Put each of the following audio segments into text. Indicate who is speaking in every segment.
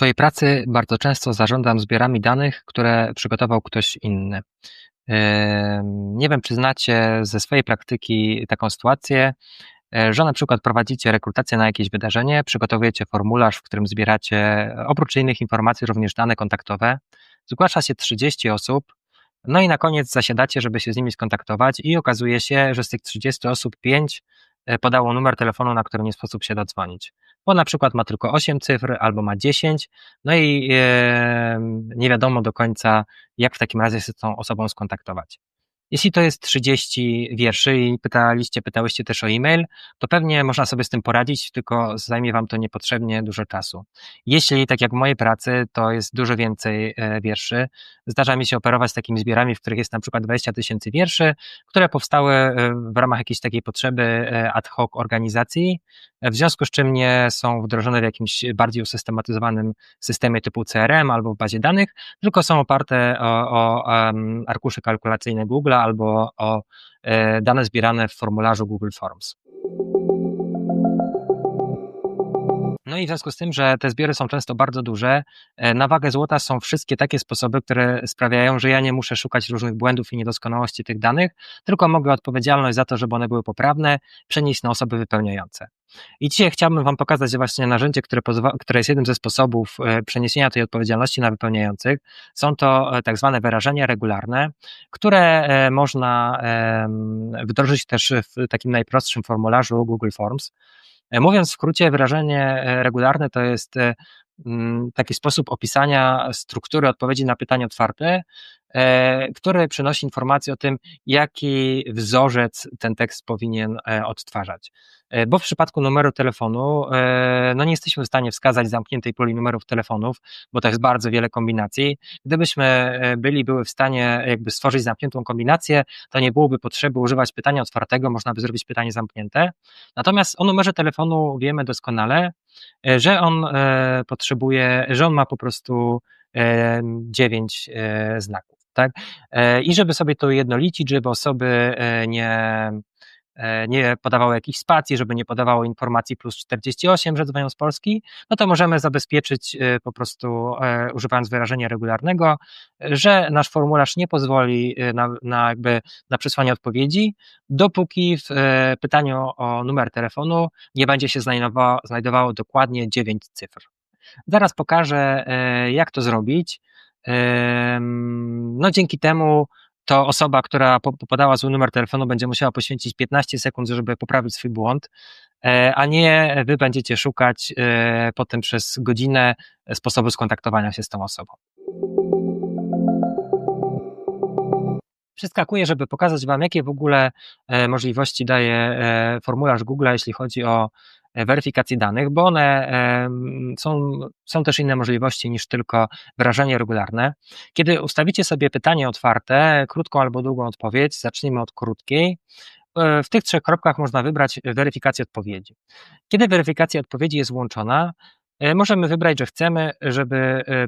Speaker 1: swojej pracy bardzo często zarządzam zbiorami danych, które przygotował ktoś inny. Nie wiem, czy znacie ze swojej praktyki taką sytuację, e, że na przykład prowadzicie rekrutację na jakieś wydarzenie, przygotowujecie formularz, w którym zbieracie oprócz innych informacji również dane kontaktowe. Zgłasza się 30 osób, no i na koniec zasiadacie, żeby się z nimi skontaktować i okazuje się, że z tych 30 osób 5 e, podało numer telefonu, na który nie sposób się dodzwonić bo na przykład ma tylko 8 cyfr albo ma 10, no i nie wiadomo do końca, jak w takim razie się z tą osobą skontaktować. Jeśli to jest 30 wierszy i pytaliście, pytałyście też o e-mail, to pewnie można sobie z tym poradzić, tylko zajmie Wam to niepotrzebnie dużo czasu. Jeśli, tak jak w mojej pracy, to jest dużo więcej e, wierszy, zdarza mi się operować z takimi zbiorami, w których jest na przykład 20 tysięcy wierszy, które powstały e, w ramach jakiejś takiej potrzeby e, ad hoc organizacji, w związku z czym nie są wdrożone w jakimś bardziej usystematyzowanym systemie typu CRM albo w bazie danych, tylko są oparte o, o um, arkusze kalkulacyjne Google albo o e, dane zbierane w formularzu Google Forms. No i w związku z tym, że te zbiory są często bardzo duże, e, na wagę złota są wszystkie takie sposoby, które sprawiają, że ja nie muszę szukać różnych błędów i niedoskonałości tych danych, tylko mogę odpowiedzialność za to, żeby one były poprawne, przenieść na osoby wypełniające. I dzisiaj chciałbym Wam pokazać właśnie narzędzie, które, pozwa- które jest jednym ze sposobów e, przeniesienia tej odpowiedzialności na wypełniających. Są to e, tak zwane wyrażenia regularne, które można wdrożyć też w takim najprostszym formularzu Google Forms. E, mówiąc w skrócie, wyrażenie e, regularne to jest e, taki sposób opisania struktury odpowiedzi na pytanie otwarte, który przynosi informację o tym, jaki wzorzec ten tekst powinien odtwarzać. E, bo w przypadku numeru telefonu, e, no nie jesteśmy w stanie wskazać zamkniętej puli numerów telefonów, bo to jest bardzo wiele kombinacji. Gdybyśmy e, byli, były w stanie jakby stworzyć zamkniętą kombinację, to nie byłoby potrzeby używać pytania otwartego, można by zrobić pytanie zamknięte. Natomiast o numerze telefonu wiemy doskonale, że on potrzebuje, że on ma po prostu dziewięć znaków. Tak? I żeby sobie to jednolicić, żeby osoby nie E, nie podawało jakichś spacji, żeby nie podawało informacji plus 48, że dzwonią z Polski, no to możemy zabezpieczyć e, po prostu, e, używając wyrażenia regularnego, że nasz formularz nie pozwoli na, na jakby na przesłanie odpowiedzi, dopóki w pytaniu o numer telefonu nie będzie się znajdowało, znajdowało dokładnie 9 cyfr. Zaraz pokażę, jak to zrobić. No dzięki temu to osoba, która podała zły numer telefonu, będzie musiała poświęcić 15 sekund, żeby poprawić swój błąd, e, a nie wy będziecie szukać e, potem przez godzinę sposobu skontaktowania się z tą osobą. Przeskakuję, żeby pokazać Wam, jakie w ogóle e, możliwości daje formularz Google, jeśli chodzi o E, weryfikacji danych, bo one są, są też inne możliwości niż tylko wyrażenie regularne. Kiedy ustawicie sobie pytanie otwarte, krótką albo długą odpowiedź, zacznijmy od krótkiej. E, w tych trzech kropkach można wybrać weryfikację odpowiedzi. Kiedy weryfikacja odpowiedzi jest włączona, możemy wybrać, że chcemy, żeby e,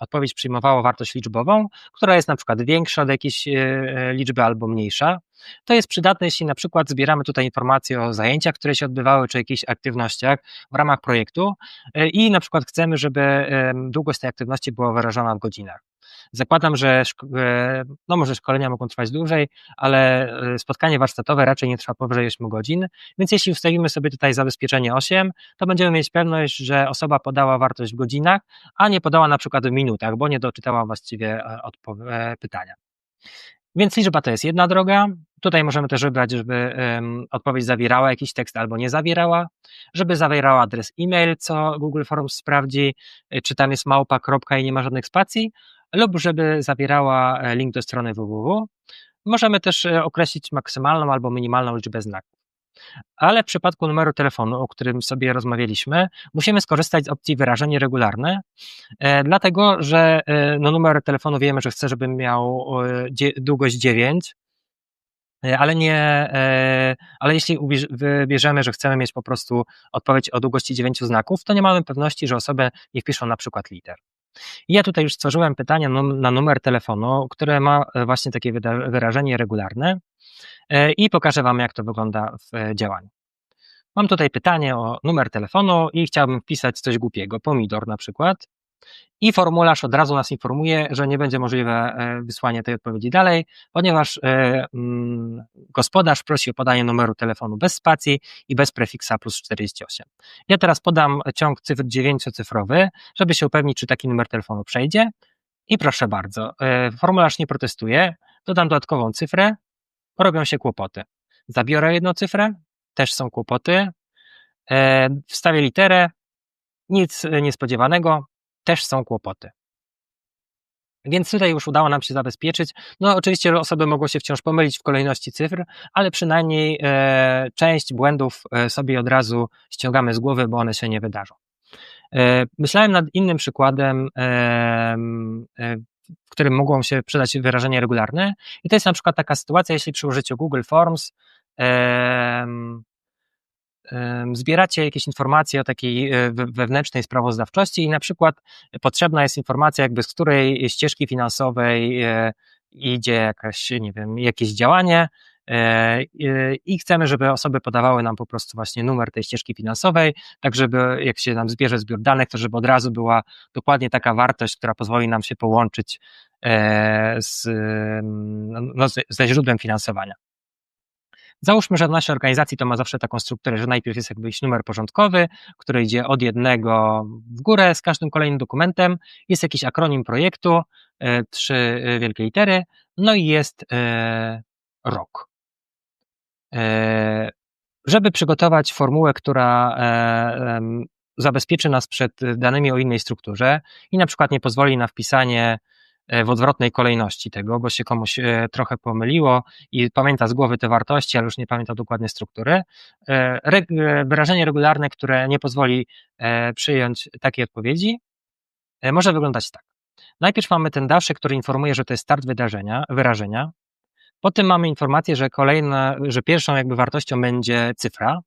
Speaker 1: odpowiedź przyjmowała wartość liczbową, która jest na przykład większa od jakiejś e, liczby albo mniejsza. To jest przydatne, jeśli na przykład zbieramy tutaj informacje o zajęciach, które się odbywały, czy jakichś aktywnościach w ramach projektu i na przykład chcemy, żeby długość tej aktywności była wyrażona w godzinach. Zakładam, że e, no może szkolenia mogą trwać dłużej, ale e, spotkanie warsztatowe raczej nie trwa powyżej 8 godzin, więc jeśli ustawimy sobie tutaj zabezpieczenie 8, to będziemy mieć pewność, że osoba podała wartość w godzinach, a nie podała na przykład w minutach, bo nie doczytała właściwie e, pytania. Więc liczba to jest jedna droga. Tutaj możemy też wybrać, żeby um, odpowiedź zawierała jakiś tekst albo nie zawierała, żeby zawierała adres e-mail, co Google Forms sprawdzi, czy tam jest małpa, kropka i nie ma żadnych spacji, lub żeby zawierała e, link do strony www. Możemy też e, określić maksymalną albo minimalną liczbę znaków. Ale w przypadku numeru telefonu, o którym sobie rozmawialiśmy, musimy skorzystać z opcji wyrażenie regularne, e, dlatego że no, numer telefonu wiemy, że chce, żeby miał długość 9, ale nie, ale jeśli wybierzemy, że chcemy mieć po prostu odpowiedź o długości 9 znaków, to nie mamy pewności, że osoby nie wpiszą na przykład liter. I ja tutaj już stworzyłem pytanie na numer telefonu, które ma e, właśnie takie wyrażenie regularne e, i pokażę Wam, jak to wygląda w e, działaniu. Mam tutaj pytanie o numer telefonu i chciałbym wpisać coś głupiego, pomidor na przykład. I formularz od razu nas informuje, że nie będzie możliwe e, wysłanie tej odpowiedzi dalej, ponieważ e, mm, gospodarz prosi o podanie numeru telefonu bez spacji i bez prefiksa plus 48. Ja teraz podam ciąg cyfr dziewięciocyfrowy, żeby się upewnić, czy taki numer telefonu przejdzie. I proszę bardzo, e, formularz nie protestuje, dodam dodatkową cyfrę, robią się kłopoty. Zabiorę jedną cyfrę, też są kłopoty, wstawię literę, nic niespodziewanego, też są kłopoty. Więc tutaj już udało nam się zabezpieczyć. No, oczywiście osoby mogą się wciąż pomylić w kolejności cyfr, ale przynajmniej e, część błędów e, sobie od razu ściągamy z głowy, bo one się nie wydarzą. E, myślałem nad innym przykładem, e, e, w którym mogą się przydać wyrażenia regularne, i to jest na przykład taka sytuacja, jeśli przy użyciu Google Forms zbieracie jakieś informacje o takiej e, wewnętrznej sprawozdawczości i na przykład potrzebna jest informacja, jakby z której ścieżki finansowej e, idzie jakaś, nie wiem, jakieś działanie e, i chcemy, żeby osoby podawały nam po prostu właśnie numer tej ścieżki finansowej, tak żeby jak się nam zbierze zbiór danych, to żeby od razu była dokładnie taka wartość, która pozwoli nam się połączyć z, no, ze źródłem finansowania. Załóżmy, że w naszej organizacji to ma zawsze taką strukturę, że najpierw jest jakby numer porządkowy, który idzie od jednego w górę z każdym kolejnym dokumentem, jest jakiś akronim projektu, e, trzy e, wielkie litery, no i jest e, rok. Żeby przygotować formułę, która zabezpieczy nas przed danymi o innej strukturze i na przykład nie pozwoli na wpisanie w odwrotnej kolejności tego, bo się komuś e, trochę pomyliło i pamięta z głowy te wartości, ale już nie pamięta dokładnie struktury. E, wyrażenie regularne, które nie pozwoli przyjąć takiej odpowiedzi, może wyglądać tak. Najpierw mamy ten daszek, który informuje, że to jest start wydarzenia, wyrażenia. Potem mamy informację, że kolejna, że pierwszą jakby wartością będzie cyfra,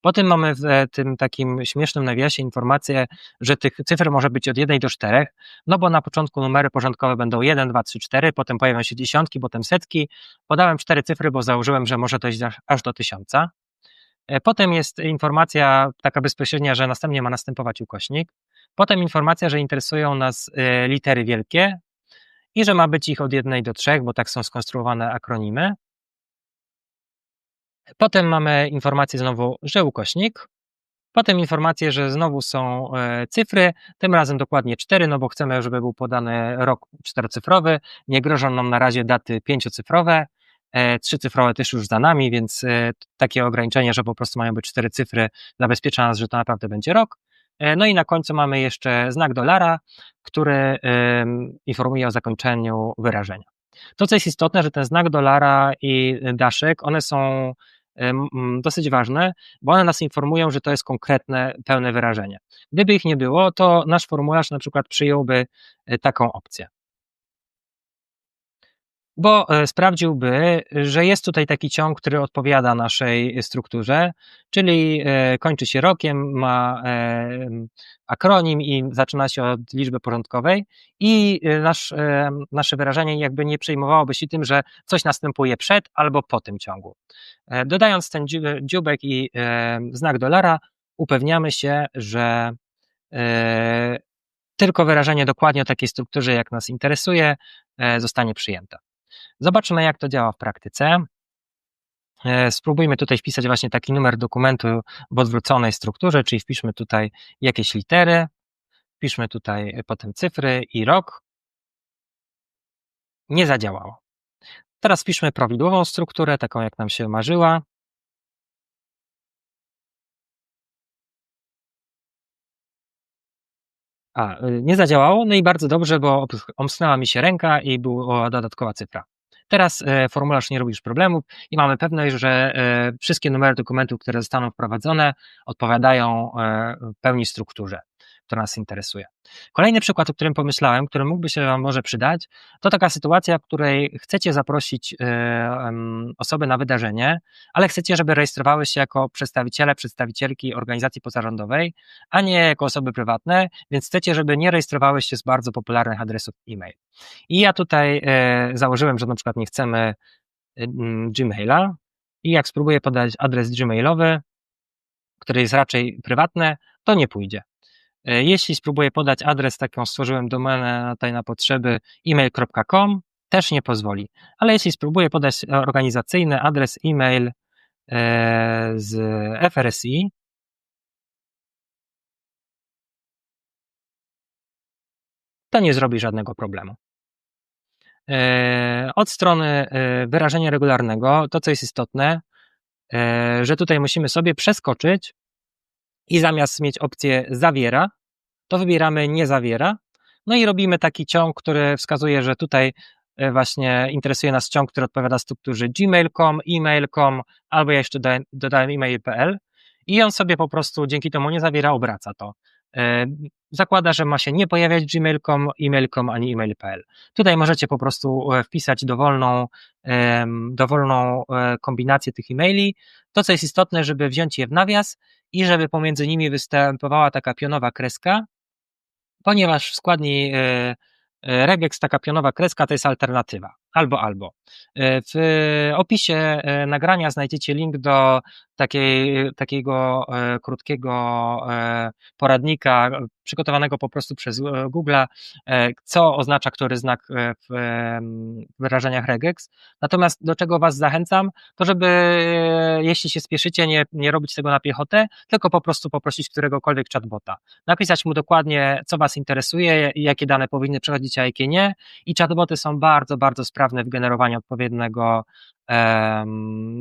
Speaker 1: Potem mamy w e, tym takim śmiesznym nawiasie informację, że tych cyfr może być od 1 do 4, no bo na początku numery porządkowe będą 1, 2, 3, 4, potem pojawią się dziesiątki, potem setki. Podałem cztery cyfry, bo założyłem, że może dojść aż do tysiąca. E, potem jest informacja taka bezpośrednia, że następnie ma następować ukośnik. Potem informacja, że interesują nas e, litery wielkie i że ma być ich od 1 do 3, bo tak są skonstruowane akronimy. Potem mamy informację znowu, że ukośnik. Potem informację, że znowu są e, cyfry, tym razem dokładnie 4, no bo chcemy, żeby był podany rok czterocyfrowy. Nie grożą nam na razie daty pięciocyfrowe. E, trzycyfrowe też już za nami, więc e, takie ograniczenie, że po prostu mają być cztery cyfry, zabezpiecza nas, że to naprawdę będzie rok. No i na końcu mamy jeszcze znak dolara, który informuje o zakończeniu wyrażenia. To, co jest istotne, że ten znak dolara i daszek, one są dosyć ważne, bo one nas informują, że to jest konkretne, pełne wyrażenie. Gdyby ich nie było, to nasz formularz na przykład przyjąłby e, taką opcję bo e, sprawdziłby, że jest tutaj taki ciąg, który odpowiada naszej strukturze, czyli e, kończy się rokiem, ma akronim i zaczyna się od liczby porządkowej i nasz, nasze wyrażenie jakby nie przejmowałoby się tym, że coś następuje przed albo po tym ciągu. E, dodając ten dziubek i znak dolara, upewniamy się, że tylko wyrażenie dokładnie o takiej strukturze, jak nas interesuje, zostanie przyjęte. Zobaczmy, jak to działa w praktyce. E, spróbujmy tutaj wpisać właśnie taki numer dokumentu w odwróconej strukturze, czyli wpiszmy tutaj jakieś litery, wpiszmy tutaj potem cyfry i rok. Nie zadziałało. Teraz wpiszmy prawidłową strukturę, taką jak nam się marzyła. A, y, nie zadziałało, no i bardzo dobrze, bo omsnęła mi się ręka i była dodatkowa cyfra. Teraz e, formularz nie robi już problemów i mamy pewność, że e, wszystkie numery dokumentów, które zostaną wprowadzone, odpowiadają e, pełni strukturze która nas interesuje. Kolejny przykład, o którym pomyślałem, który mógłby się Wam może przydać, to taka sytuacja, w której chcecie zaprosić e, osoby na wydarzenie, ale chcecie, żeby rejestrowały się jako przedstawiciele, przedstawicielki organizacji pozarządowej, a nie jako osoby prywatne, więc chcecie, żeby nie rejestrowały się z bardzo popularnych adresów e-mail. I ja tutaj e, założyłem, że na przykład nie chcemy e, Gmaila i jak spróbuję podać adres gmailowy, który jest raczej prywatny, to nie pójdzie. Jeśli spróbuję podać adres, taką stworzyłem domenę tutaj na potrzeby email.com, też nie pozwoli. Ale jeśli spróbuję podać organizacyjny adres e-mail z FRSI, to nie zrobi żadnego problemu. E, od strony e, wyrażenia regularnego, to co jest istotne, e, że tutaj musimy sobie przeskoczyć i zamiast mieć opcję zawiera, to wybieramy nie zawiera. No i robimy taki ciąg, który wskazuje, że tutaj właśnie interesuje nas ciąg, który odpowiada strukturze gmail.com, email.com, albo ja jeszcze dodałem email.pl i on sobie po prostu dzięki temu nie zawiera, obraca to. E, zakłada, że ma się nie pojawiać gmail.com, email.com ani email.pl. Tutaj możecie po prostu e, wpisać dowolną, dowolną e, kombinację tych e-maili. To, co jest istotne, żeby wziąć je w nawias i żeby pomiędzy nimi występowała taka pionowa kreska, ponieważ w składni regex, taka pionowa kreska, to jest alternatywa. Albo, albo. W opisie nagrania znajdziecie link do takiej, takiego e, krótkiego e, poradnika przygotowanego po prostu przez e, Google, co oznacza który znak w wyrażeniach regex. Natomiast do czego Was zachęcam, to żeby jeśli się spieszycie, nie, nie robić tego na piechotę, tylko po prostu poprosić któregokolwiek chatbota. Napisać mu dokładnie, co Was interesuje, jakie dane powinny przechodzić, a jakie nie. I chatboty są bardzo, bardzo sprawne w generowaniu odpowiedniego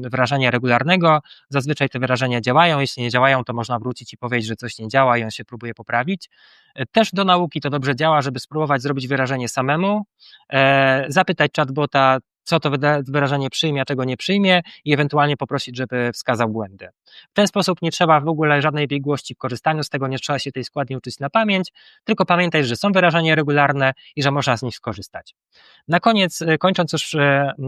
Speaker 1: wyrażenia regularnego. Zazwyczaj te wyrażenia działają, jeśli nie działają, to można wrócić i powiedzieć, że coś nie działa i on się próbuje poprawić. E, też do nauki to dobrze działa, żeby spróbować zrobić wyrażenie samemu, e, zapytać chatbota, co to wyrażenie przyjmie, a czego nie przyjmie i ewentualnie poprosić, żeby wskazał błędy. W ten sposób nie trzeba w ogóle żadnej biegłości w korzystaniu z tego, nie trzeba się tej składni uczyć na pamięć, tylko pamiętaj, że są wyrażenia regularne i że można z nich skorzystać. Na koniec, y, kończąc już y,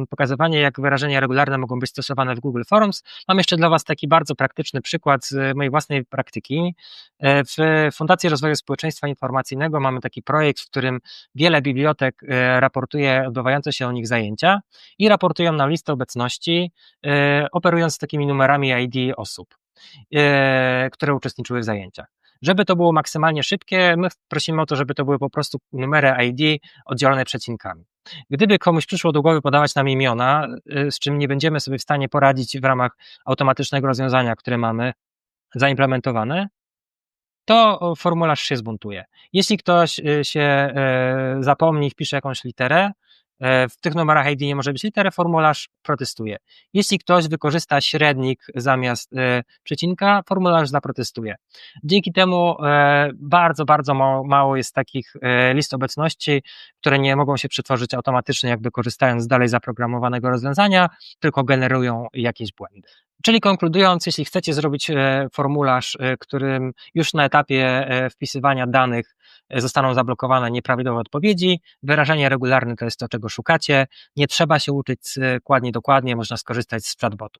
Speaker 1: pokazywanie, jak wyrażenia regularne mogą być stosowane w Google Forms, mam jeszcze dla Was taki bardzo praktyczny przykład z mojej własnej praktyki. E, w Fundacji Rozwoju Społeczeństwa Informacyjnego mamy taki projekt, w którym wiele bibliotek raportuje odbywające się o nich zajęcia i raportują nam listę obecności, e, operując takimi numerami ID osób, które uczestniczyły w zajęciach. Żeby to było maksymalnie szybkie, my prosimy o to, żeby to były po prostu numery ID oddzielone przecinkami. Gdyby komuś przyszło do głowy podawać nam imiona, z czym nie będziemy sobie w stanie poradzić w ramach automatycznego rozwiązania, które mamy zaimplementowane, to formularz się zbuntuje. Jeśli ktoś się e, zapomni, wpisze jakąś literę, e, w tych numerach ID nie może być litery, formularz protestuje. Jeśli ktoś wykorzysta średnik zamiast e, przecinka, formularz zaprotestuje. Dzięki temu bardzo, bardzo mało, mało jest takich list obecności, które nie mogą się przetworzyć automatycznie, jakby korzystając z dalej zaprogramowanego rozwiązania, tylko generują jakieś błędy. Czyli konkludując, jeśli chcecie zrobić e, formularz, e, którym już na etapie e, wpisywania danych zostaną zablokowane nieprawidłowe odpowiedzi, wyrażenie regularne to jest to, czego szukacie. Nie trzeba się uczyć składnie dokładnie, można skorzystać z chatbotu.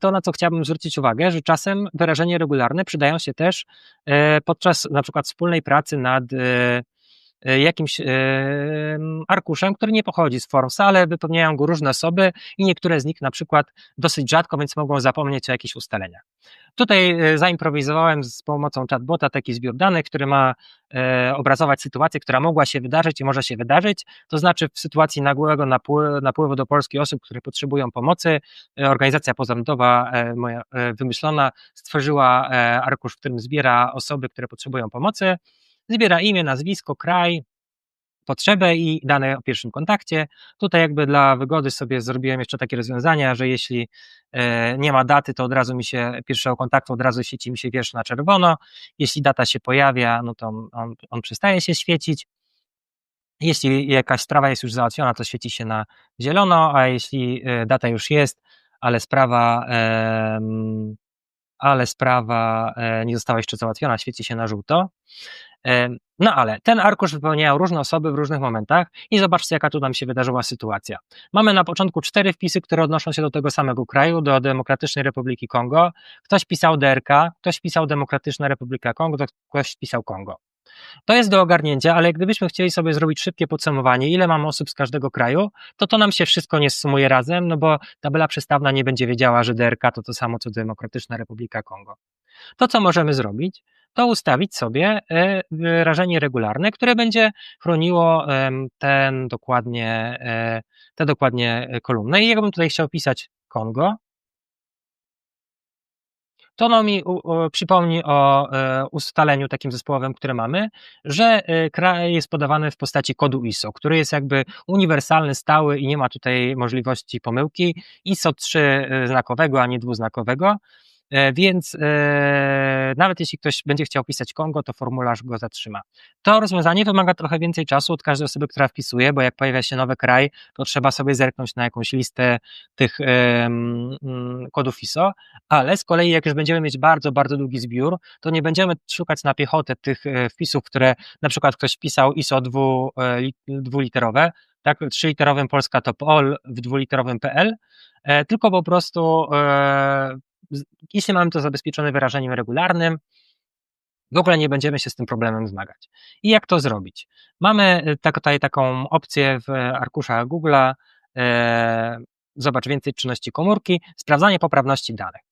Speaker 1: To, na co chciałbym zwrócić uwagę, że czasem wyrażenia regularne przydają się też podczas na przykład wspólnej pracy nad E, jakimś e, arkuszem, który nie pochodzi z Formsa, ale wypełniają go różne osoby i niektóre z nich na przykład dosyć rzadko, więc mogą zapomnieć o jakichś ustaleniach. Tutaj e, zaimprowizowałem z pomocą chatbota taki zbiór danych, który ma obrazować sytuację, która mogła się wydarzyć i może się wydarzyć. To znaczy w sytuacji nagłego napływu do Polski osób, które potrzebują pomocy, organizacja pozarządowa moja wymyślona stworzyła arkusz, w którym zbiera osoby, które potrzebują pomocy Zbiera imię, nazwisko, kraj, potrzebę i dane o pierwszym kontakcie. Tutaj jakby dla wygody sobie zrobiłem jeszcze takie rozwiązania, że jeśli e, nie ma daty, to od razu mi się pierwszego kontaktu, od razu świeci mi się wiersz na czerwono. Jeśli data się pojawia, no to on, on przestaje się świecić. Jeśli jakaś sprawa jest już załatwiona, to świeci się na zielono, a jeśli e, data już jest, ale sprawa, ale sprawa e, nie została jeszcze załatwiona, świeci się na żółto. No ale ten arkusz wypełniają różne osoby w różnych momentach i zobaczcie, jaka tu nam się wydarzyła sytuacja. Mamy na początku cztery wpisy, które odnoszą się do tego samego kraju, do Demokratycznej Republiki Kongo. Ktoś pisał DRK, ktoś pisał Demokratyczna Republika Kongo, ktoś pisał Kongo. To jest do ogarnięcia, ale gdybyśmy chcieli sobie zrobić szybkie podsumowanie, ile mam osób z każdego kraju, to to nam się wszystko nie sumuje razem, no bo tabela przestawna nie będzie wiedziała, że DRK to to samo co Demokratyczna Republika Kongo. To, co możemy zrobić, to ustawić sobie e, wyrażenie regularne, które będzie chroniło ten dokładnie, e, te dokładnie kolumny. I jakbym tutaj chciał pisać Kongo, to ono mi przypomni o e, ustaleniu takim zespołowym, które mamy, że e, kraj jest podawany w postaci kodu ISO, który jest jakby uniwersalny, stały i nie ma tutaj możliwości pomyłki. ISO 3 e, znakowego, a nie dwuznakowego. E, więc e, nawet jeśli ktoś będzie chciał pisać Kongo, to formularz go zatrzyma. To rozwiązanie wymaga trochę więcej czasu od każdej osoby, która wpisuje, bo jak pojawia się nowy kraj, to trzeba sobie zerknąć na jakąś listę tych mm, kodów ISO, ale z kolei jak już będziemy mieć bardzo, bardzo długi zbiór, to nie będziemy szukać na piechotę tych e, wpisów, które na przykład ktoś wpisał ISO dwu, dwuliterowe, tak, trzyliterowym Polska Top All, w dwuliterowym PL, tylko po prostu jeśli mamy to zabezpieczone wyrażeniem regularnym, w ogóle nie będziemy się z tym problemem zmagać. I jak to zrobić? Mamy e, tak, tutaj taką opcję w arkuszach Google'a, e, zobacz więcej czynności komórki, sprawdzanie poprawności danych.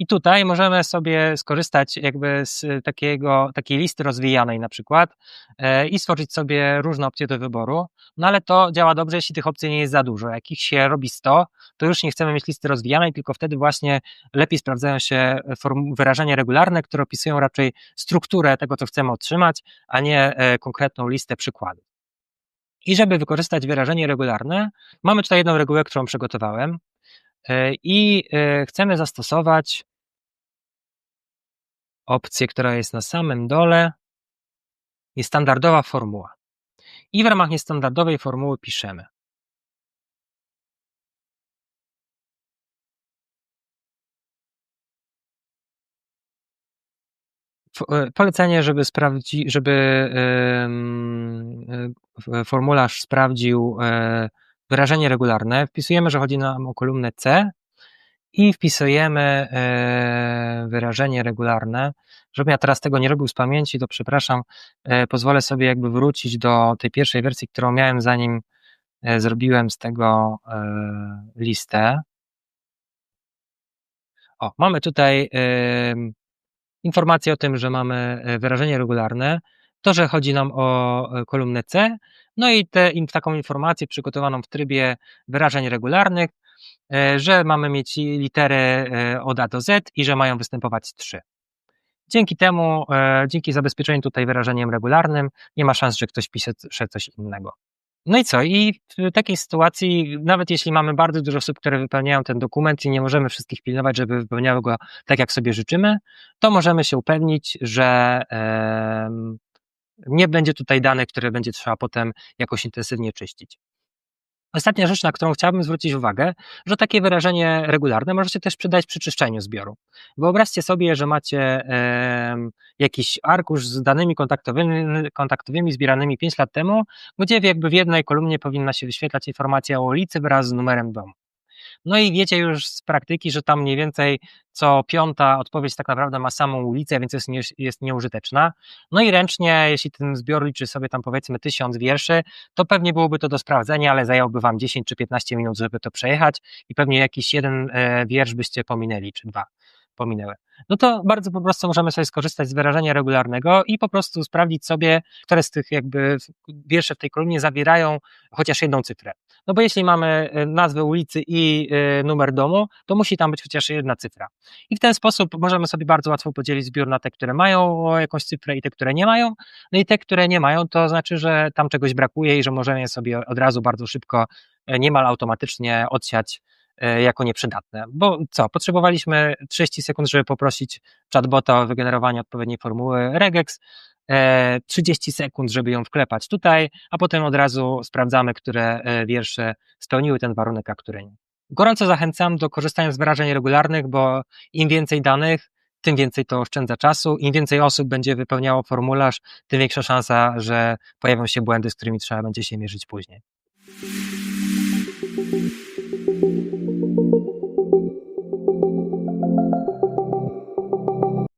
Speaker 1: I tutaj możemy sobie skorzystać jakby z takiego, takiej listy rozwijanej na przykład e, i stworzyć sobie różne opcje do wyboru, no ale to działa dobrze, jeśli tych opcji nie jest za dużo. Jak ich się robi 100, to już nie chcemy mieć listy rozwijanej, tylko wtedy właśnie lepiej sprawdzają się wyrażenia regularne, które opisują raczej strukturę tego, co chcemy otrzymać, a nie e, konkretną listę przykładów. I żeby wykorzystać wyrażenie regularne, mamy tutaj jedną regułę, którą przygotowałem e, i chcemy zastosować opcję, która jest na samym dole, jest standardowa formuła. I w ramach niestandardowej formuły piszemy. E, polecenie, żeby sprawdzi, żeby e, formularz sprawdził e, wyrażenie regularne. Wpisujemy, że chodzi nam o kolumnę C i wpisujemy e, wyrażenie regularne. Żebym ja teraz tego nie robił z pamięci, to przepraszam, e, pozwolę sobie jakby wrócić do tej pierwszej wersji, którą miałem zanim e, zrobiłem z tego listę. O, mamy tutaj informację o tym, że mamy wyrażenie regularne, to, że chodzi nam o kolumnę C, no i te, taką informację przygotowaną w trybie wyrażeń regularnych, E, że mamy mieć litery e, od A do Z i że mają występować trzy. Dzięki temu, e, dzięki zabezpieczeniu tutaj wyrażeniem regularnym, nie ma szans, że ktoś pisze coś innego. No i co? I w takiej sytuacji, nawet jeśli mamy bardzo dużo osób, które wypełniają ten dokument i nie możemy wszystkich pilnować, żeby wypełniały go tak, jak sobie życzymy, to możemy się upewnić, że nie będzie tutaj danych, które będzie trzeba potem jakoś intensywnie czyścić. Ostatnia rzecz, na którą chciałbym zwrócić uwagę, że takie wyrażenie regularne może się też przydać przy czyszczeniu zbioru. Wyobraźcie sobie, że macie e, jakiś arkusz z danymi kontaktowymi, kontaktowymi zbieranymi 5 lat temu, gdzie jakby w jednej kolumnie powinna się wyświetlać informacja o ulicy wraz z numerem domu. No i wiecie już z praktyki, że tam mniej więcej co piąta odpowiedź tak naprawdę ma samą ulicę, więc jest, nie, jest nieużyteczna. No i ręcznie, jeśli ten zbiór liczy sobie tam powiedzmy tysiąc wierszy, to pewnie byłoby to do sprawdzenia, ale zająłby wam 10 czy 15 minut, żeby to przejechać i pewnie jakiś jeden e, wiersz byście pominęli, czy dwa pominęły. No to bardzo po prostu możemy sobie skorzystać z wyrażenia regularnego i po prostu sprawdzić sobie, które z tych jakby wiersze w tej kolumnie zawierają chociaż jedną cyfrę. No bo jeśli mamy e, nazwę ulicy i e, numer domu, to musi tam być chociaż jedna cyfra. I w ten sposób możemy sobie bardzo łatwo podzielić zbiór na te, które mają jakąś cyfrę i te, które nie mają. No i te, które nie mają, to znaczy, że tam czegoś brakuje i że możemy je sobie od razu bardzo szybko, e, niemal automatycznie odsiać jako nieprzydatne. Bo co, potrzebowaliśmy 30 sekund, żeby poprosić chatbota o wygenerowanie odpowiedniej formuły regex, 30 sekund, żeby ją wklepać tutaj, a potem od razu sprawdzamy, które e, wiersze spełniły ten warunek, a które nie. Gorąco zachęcam do korzystania z wyrażeń regularnych, bo im więcej danych, tym więcej to oszczędza czasu, im więcej osób będzie wypełniało formularz, tym większa szansa, że pojawią się błędy, z którymi trzeba będzie się mierzyć później.